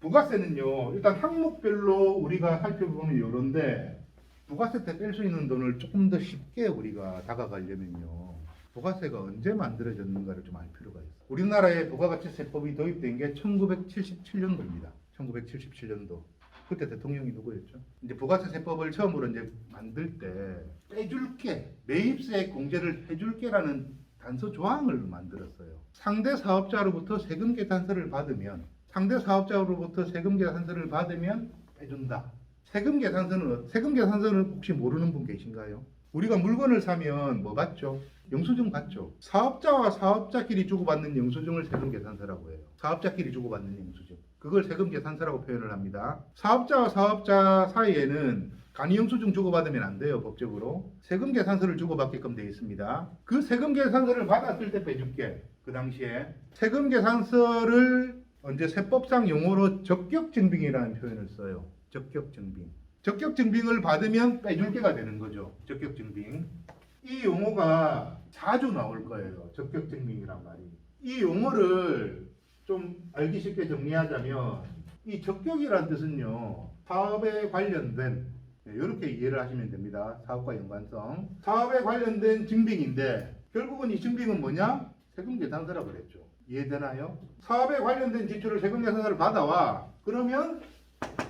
부가세는요, 일단 항목별로 우리가 살펴보면 이런데, 부가세 때 뺄 수 있는 돈을 조금 더 쉽게 우리가 다가가려면요, 부가세가 언제 만들어졌는가를 좀 알 필요가 있어요. 우리나라에 부가가치세법이 도입된 게 1977년도입니다. 1977년도. 그때 대통령이 누구였죠? 이제 부가세세법을 처음으로 이제 만들 때 빼줄게, 매입세 공제를 해줄게라는 단서 조항을 만들었어요. 상대 사업자로부터 세금 계산서를 받으면 상대 사업자로부터 세금 계산서를 받으면 빼준다. 세금 계산서는 세금 계산서는 혹시 모르는 분 계신가요? 우리가 물건을 사면 뭐 받죠? 영수증 받죠. 사업자와 사업자끼리 주고받는 영수증을 세금 계산서라고 해요. 사업자끼리 주고받는 영수증. 그걸 세금 계산서라고 표현을 합니다. 사업자와 사업자 사이에는 간이 영수증 주고받으면 안 돼요, 법적으로. 세금 계산서를 주고받게끔 돼 있습니다. 그 세금 계산서를 받았을 때 빼줄게. 그 당시에. 세금 계산서를 언제 세법상 용어로 적격증빙이라는 표현을 써요. 적격증빙. 적격증빙을 받으면 빼줄게가 되는 거죠. 적격증빙. 이 용어가 자주 나올 거예요. 적격증빙이란 말이. 이 용어를 좀 알기 쉽게 정리하자면 이 적격이란 뜻은요. 사업에 관련된 이렇게 이해를 하시면 됩니다. 사업과 연관성. 사업에 관련된 증빙인데 결국은 이 증빙은 뭐냐? 세금 계산서라고 그랬죠. 이해되나요? 사업에 관련된 지출을 세금 계산서를 받아와. 그러면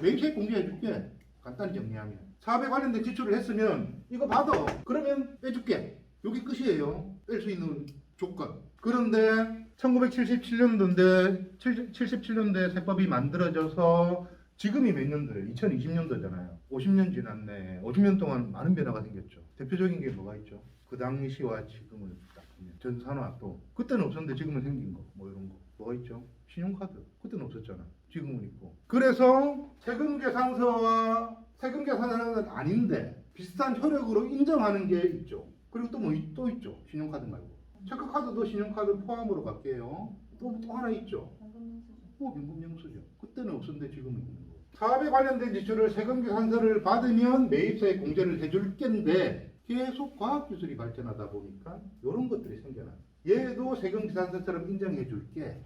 매입세 공개해 줄게. 간단히 정리하면. 사업에 관련된 지출을 했으면 이거 받아. 그러면 빼줄게. 여기 끝이에요. 뺄 수 있는 조건. 그런데 1977년도인데 77년도에 세법이 만들어져서 지금이 몇 년도예요? 2020년도잖아요. 50년 지났네. 50년 동안 많은 변화가 생겼죠. 대표적인 게 뭐가 있죠? 그 당시와 지금을 딱 보면 전 산화 또 그때는 없었는데 지금은 생긴 거 뭐 이런 거 뭐가 있죠? 신용카드 그때는 없었잖아. 지금은 있고. 그래서 세금 계산서와 세금 계산서는 아닌데 비슷한 효력으로 인정하는 게 있죠. 그리고 또 뭐또 있죠. 신용카드 말고. 체크카드도 신용카드 포함으로 갈게요. 또, 또 하나 있죠. 뭐 임금영수죠. 그때는 없었는데 지금은 있는 거. 사업에 관련된 지출을 세금 계산서를 받으면 매입세 공제를 해줄 겐데 계속 과학기술이 발전하다 보니까 이런 것들이 생겨나. 얘도 세금 계산서처럼 인정해 줄게.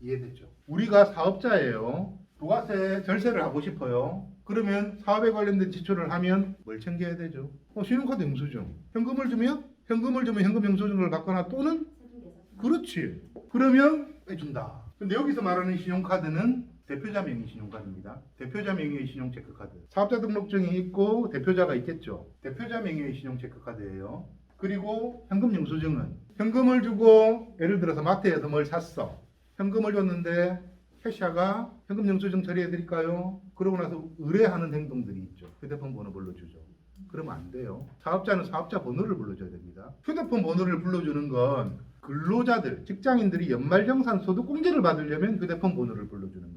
이해됐죠? 우리가 사업자예요. 부가세 절세를 하고 싶어요. 그러면 사업에 관련된 지출을 하면 뭘 챙겨야 되죠? 어, 신용카드 영수증. 현금을 주면 현금을 주면 현금 영수증을 받거나 또는 그렇지. 그러면 빼준다. 근데 여기서 말하는 신용카드는 대표자 명의 신용카드입니다. 대표자 명의의 신용 체크카드. 사업자 등록증이 있고 대표자가 있겠죠. 대표자 명의의 신용 체크카드예요. 그리고 현금 영수증은 현금을 주고 예를 들어서 마트에서 뭘 샀어. 현금을 줬는데 캐시아가 현금 영수증 처리해 드릴까요? 그러고 나서 의뢰하는 행동들이 있죠. 휴대폰 번호 불러주죠. 그러면 안 돼요. 사업자는 사업자 번호를 불러줘야 됩니다. 휴대폰 번호를 불러주는 건 근로자들, 직장인들이 연말정산 소득공제를 받으려면 휴대폰 번호를 불러주는.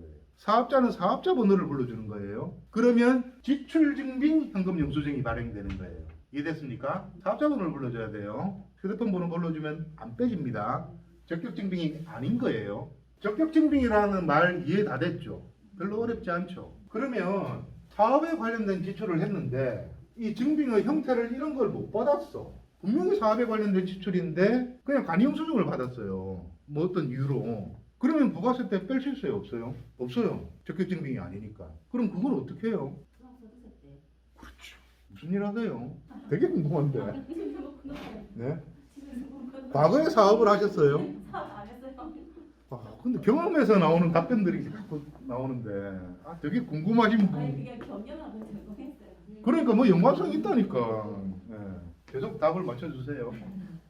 사업자는 사업자 번호를 불러주는 거예요. 그러면 지출증빙 현금 영수증이 발행되는 거예요. 이해됐습니까? 사업자 번호를 불러줘야 돼요. 휴대폰 번호 불러주면 안 빼집니다. 적격증빙이 아닌 거예요. 적격증빙이라는 말 이해 다 됐죠? 별로 어렵지 않죠? 그러면 사업에 관련된 지출을 했는데 이 증빙의 형태를 이런 걸 못 받았어. 분명히 사업에 관련된 지출인데 그냥 간이영수증을 받았어요. 뭐 어떤 이유로. 그러면 부가세 때뺄수 있어요? 없어요? 없어요. 적격증빙이 아니니까. 그럼 그걸 어떻게 해요? 그렇죠. 무슨 일 하세요? 되게 궁금한데. 네? 과거에 사업을 하셨어요? 아, 근데 경험에서 나오는 답변들이 자꾸 나오는데 아, 되게 궁금하신 분. 그게 경영하고 전공했어요. 그러니까 뭐 연관성 있다니까. 예. 계속 답을 맞춰주세요.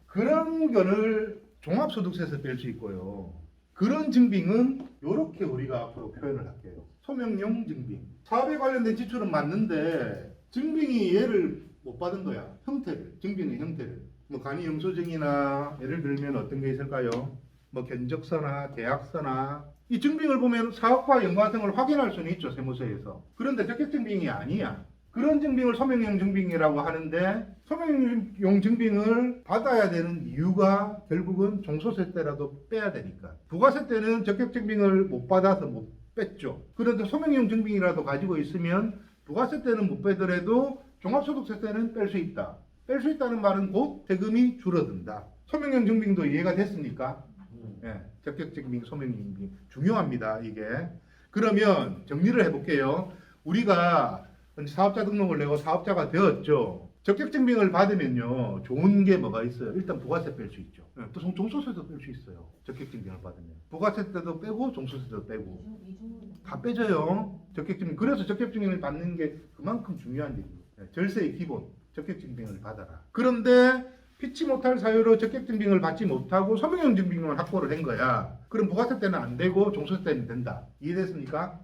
그런 거를 종합소득세에서 뺄 수 있고요. 그런 증빙은 이렇게 우리가 앞으로 표현을 할게요. 소명용 증빙. 사업에 관련된 지출은 맞는데 증빙이 얘를 못 받은 거야. 형태를. 증빙의 형태를. 뭐 간이 영수증이나 예를 들면 어떤 게 있을까요? 뭐 견적서나 계약서나 이 증빙을 보면 사업과 연관성을 확인할 수는 있죠 세무서에서 그런데 적격 증빙이 아니야 그런 증빙을 소명용 증빙이라고 하는데 소명용 증빙을 받아야 되는 이유가 결국은 종소세 때라도 빼야 되니까 부가세 때는 적격 증빙을 못 받아서 못 뺐죠 그런데 소명용 증빙이라도 가지고 있으면 부가세 때는 못 빼더라도 종합소득세 때는 뺄 수 있다 뺄 수 있다는 말은 곧 세금이 줄어든다 소명용 증빙도 이해가 됐습니까? 예, 적격 증빙, 소명 증빙 중요합니다. 이게 그러면 정리를 해볼게요. 우리가 사업자 등록을 내고 사업자가 되었죠. 적격 증빙을 받으면요 좋은 게 뭐가 있어요? 일단 부가세 뺄 수 있죠. 예, 또 종- 종소세도 뺄 수 있어요. 적격 증빙을 받으면 부가세 때도 빼고 종소세도 빼고 다 빼져요. 적격 증빙. 그래서 적격 증빙을 받는 게 그만큼 중요한 일이에요. 예, 절세의 기본 적격 증빙을 받아라. 그런데 피치 못할 사유로 적격 증빙을 받지 못하고 서명용 증빙만 확보를 한 거야. 그럼 부가세 때는 안 되고 종소세 때는 된다. 이해됐습니까?